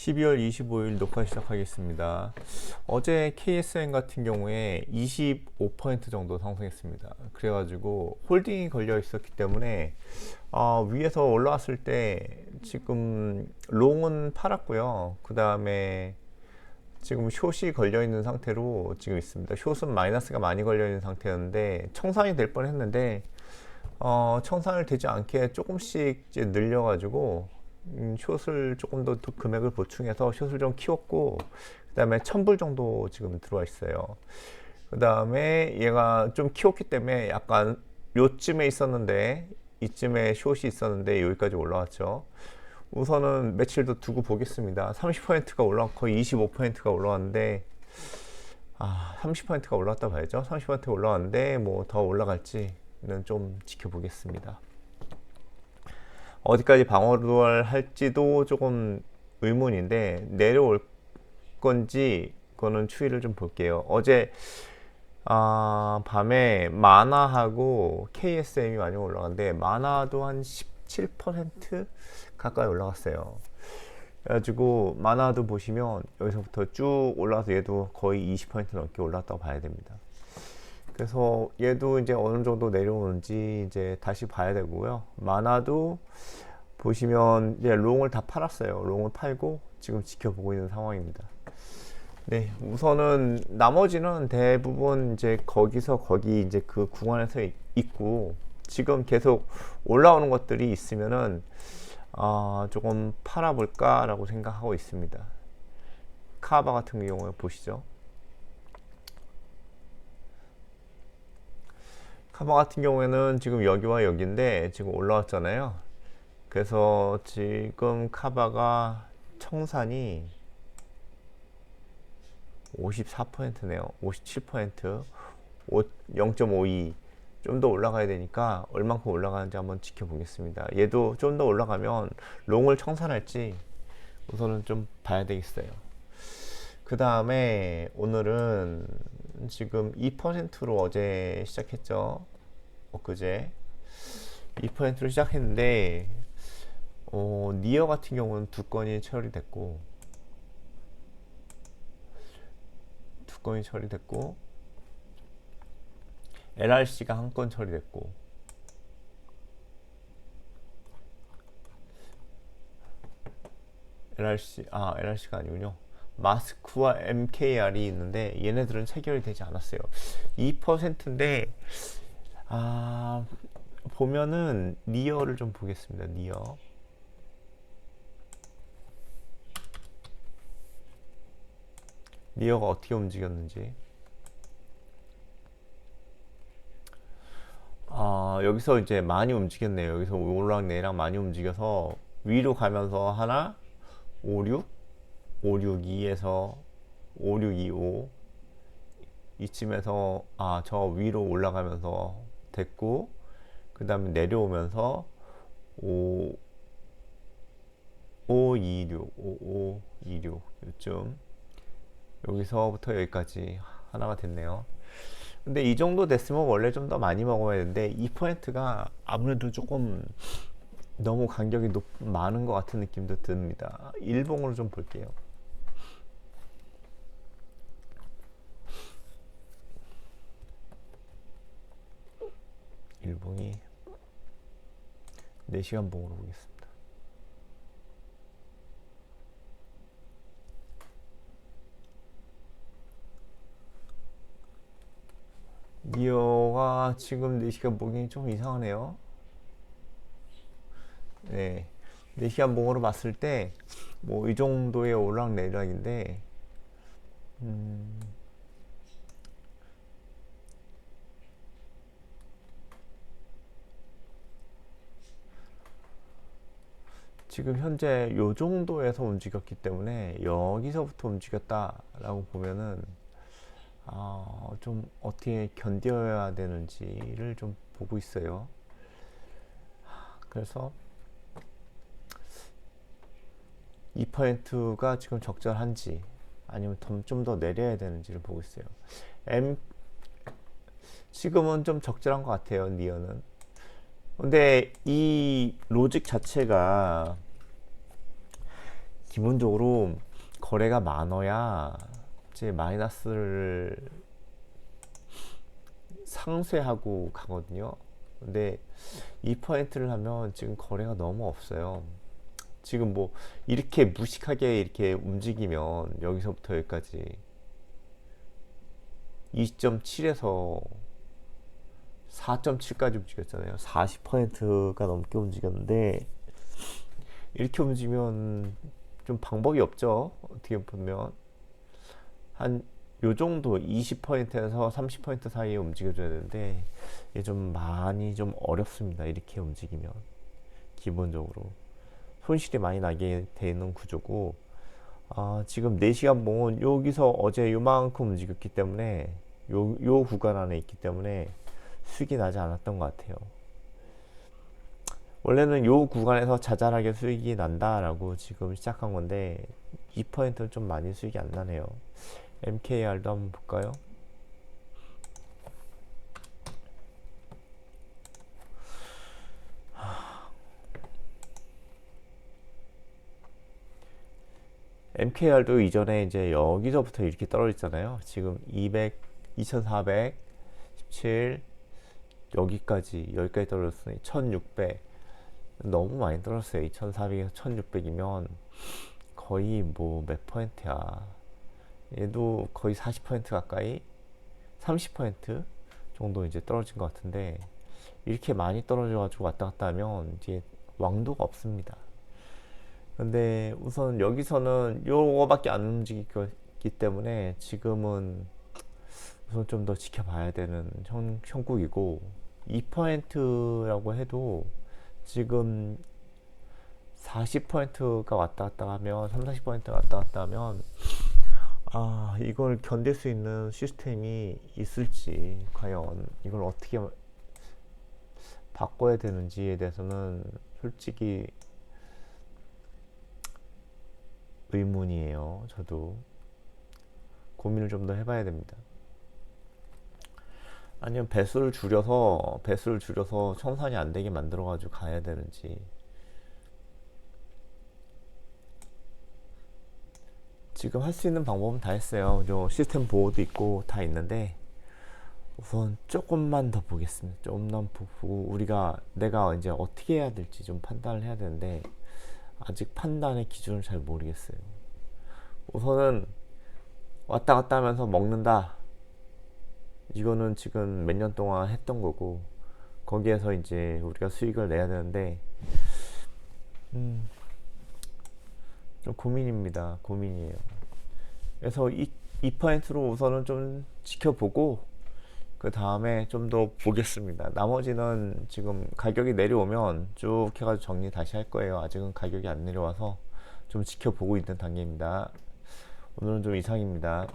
12월 25일 녹화 시작하겠습니다. 어제 KSN 같은 경우에 25% 정도 상승했습니다. 그래가지고 홀딩이 걸려 있었기 때문에 어, 위에서 올라왔을 때 지금 롱은 팔았고요. 그 다음에 지금 숏이 걸려 있는 상태로 지금 있습니다. 숏은 마이너스가 많이 걸려 있는 상태였는데 청산이 될 뻔했는데 어, 청산을 되지 않게 조금씩 이제 늘려가지고 음, 숏을 조금 더 금액을 보충해서 숏을 좀 키웠고 그 다음에 천불 정도 지금 들어와 있어요. 그 다음에 얘가 좀 키웠기 때문에 약간 요쯤에 있었는데 이쯤에 숏이 있었는데 여기까지 올라왔죠. 우선은 며칠 더 두고 보겠습니다. 30%가 올라왔고 25%가 올라왔는데 아 30%가 올라왔다 봐야죠. 30%가 올라왔는데 뭐 더 올라갈지는 좀 지켜보겠습니다 어디까지 방어를 할지도 조금 의문인데 내려올 건지 그거는 추이를 좀 볼게요. 어제 아, 밤에 마나하고 KSM이 많이 올라갔는데 마나도 한 17% 가까이 올라갔어요. 그래가지고 마나도 보시면 여기서부터 쭉 올라서 얘도 거의 20% 넘게 올랐다고 봐야 됩니다. 그래서 얘도 이제 어느 정도 내려오는지 이제 다시 봐야 되고요. 마나도 보시면 이제 롱을 다 팔았어요. 롱을 팔고 지금 지켜보고 있는 상황입니다. 네, 우선은 나머지는 대부분 이제 거기서 거기 이제 그 구간에서 있고 지금 계속 올라오는 것들이 있으면은 아, 조금 팔아볼까라고 생각하고 있습니다. 카바 같은 경우에 보시죠. 카바 같은 경우에는 지금 여기와 여기인데 지금 올라왔잖아요. 그래서 지금 카바가 청산이 54%네요. 57%, 0.52. 좀 더 올라가야 되니까 얼만큼 올라가는지 한번 지켜보겠습니다. 얘도 좀 더 올라가면 롱을 청산할지 우선은 좀 봐야 되겠어요. 그 다음에 오늘은 지금 2%로 어제 시작했죠. 엊그제 2%로 시작했는데 어, 니어 같은 경우는 두 건이 처리됐고 두 건이 처리됐고 LRC가 한 건 처리됐고 LRC 아 LRC가 아니군요. 마스크와 MKR이 있는데 얘네들은 체결이 되지 않았어요. 2%인데 아 보면은 니어를 좀 보겠습니다. 니어 니어가 어떻게 움직였는지 아 여기서 이제 많이 움직였네요. 여기서 오르락 내리락 많이 움직여서 위로 가면서 하나 56 562에서 5625 이쯤에서 아 저 위로 올라가면서 됐고 그 다음에 내려오면서 5 526 5526 요쯤. 여기서부터 여기까지 하나가 됐네요. 근데 이 정도 됐으면 원래 좀 더 많이 먹어야 되는데 2%가 아무래도 조금 너무 간격이 높, 많은 것 같은 느낌도 듭니다. 일봉으로 좀 볼게요 일봉이 4시간 봉으로 보겠습니다. 니어가 지금 4시간 봉이 좀 이상하네요. 네. 4시간 봉으로 봤을 때, 뭐, 이 정도의 오락내락인데, 음, 지금 현재 요 정도에서 움직였기 때문에 여기서부터 움직였다라고 보면은 아, 좀 어떻게 견뎌야 되는지를 좀 보고 있어요. 그래서 2%가 지금 적절한지 아니면 좀 더 내려야 되는지를 보고 있어요. M 지금은 좀 적절한 것 같아요. 니어는 근데 이 로직 자체가 기본적으로 거래가 많아야 이제 마이너스를 상쇄하고 가거든요. 근데 2%를 하면 지금 거래가 너무 없어요. 지금 뭐 이렇게 무식하게 이렇게 움직이면 여기서부터 여기까지 2.7에서 4.7까지 움직였잖아요. 40%가 넘게 움직였는데 이렇게 움직이면 좀 방법이 없죠. 어떻게 보면 한 요 정도 20%에서 30% 사이에 움직여줘야 되는데 이게 좀 많이 좀 어렵습니다. 이렇게 움직이면 기본적으로 손실이 많이 나게 되는 구조고 아, 지금 4시간 봉은 여기서 어제 요만큼 움직였기 때문에 요, 요 구간 안에 있기 때문에 수익이 나지 않았던 것 같아요. 원래는 요 구간에서 자잘하게 수익이 난다라고 지금 시작한 건데 2%는 좀 많이 수익이 안 나네요. MKR도 한번 볼까요? MKR도 이전에 이제 여기서부터 이렇게 떨어졌잖아요. 지금 200, 2417 여기까지 여기까지 떨어졌으니 1600 너무 많이 떨어졌어요. 2400에서 1600이면 거의 뭐 몇 퍼센트야. 얘도 거의 40% 가까이 30% 정도 이제 떨어진 것 같은데 이렇게 많이 떨어져 가지고 왔다 갔다 하면 이제 왕도가 없습니다. 근데 우선 여기서는 요거밖에 안 움직이기 때문에 지금은 우선 좀 더 지켜봐야 되는 형, 형국이고 2%라고 해도 지금 40%가 왔다 갔다 하면 3, 40%가 왔다 갔다 하면 아 이걸 견딜 수 있는 시스템이 있을지 과연 이걸 어떻게 바꿔야 되는지에 대해서는 솔직히 의문이에요. 저도 고민을 좀 더 해봐야 됩니다. 아니면 배수를 줄여서 배수를 줄여서 청산이 안 되게 만들어 가지고 가야 되는지 지금 할 수 있는 방법은 다 했어요. 저 시스템 보호도 있고 다 있는데 우선 조금만 더 보겠습니다. 조금만 보고 우리가 내가 이제 어떻게 해야 될지 좀 판단을 해야 되는데 아직 판단의 기준을 잘 모르겠어요. 우선은 왔다 갔다 하면서 먹는다. 이거는 지금 몇 년 동안 했던 거고 거기에서 이제 우리가 수익을 내야 되는데 음, 좀 고민입니다. 고민이에요. 그래서 이 2%로 우선은 좀 지켜보고 그 다음에 좀 더 보겠습니다. 나머지는 지금 가격이 내려오면 쭉 해가지고 정리 다시 할 거예요. 아직은 가격이 안 내려와서 좀 지켜보고 있는 단계입니다. 오늘은 좀 이상입니다.